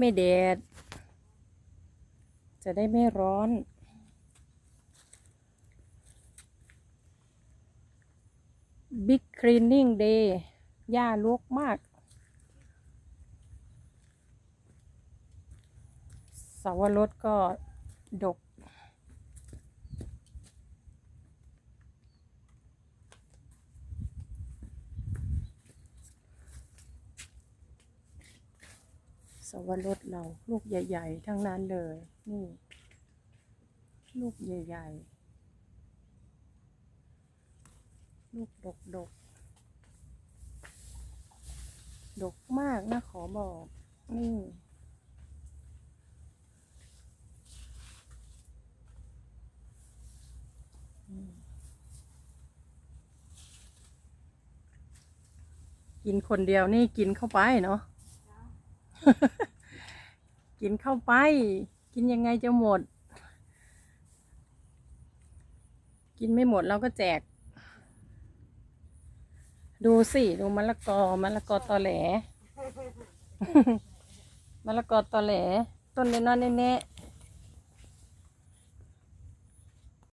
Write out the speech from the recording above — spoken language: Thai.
ไม่แดด จะได้ไม่ร้อน บิ๊กคลีนนิ่งเดย์หญ้าลวกมาก สาวรสก็ดก วรสเราลูกใหญ่ ๆ ทั้งนั้นเลย นี่ ลูกใหญ่ ๆ ลูกดกดกดกมากนะขอบอก นี่กินคนเดียวนี่กินเข้าไปเนาะ กินเข้าไป กินยังไงจะหมด กินไม่หมดเราก็แจก ดูสิ ดูมะละกอมะละกอตอแหลมะละกอตอแหล ต้นเล็กน้อยแน่ๆ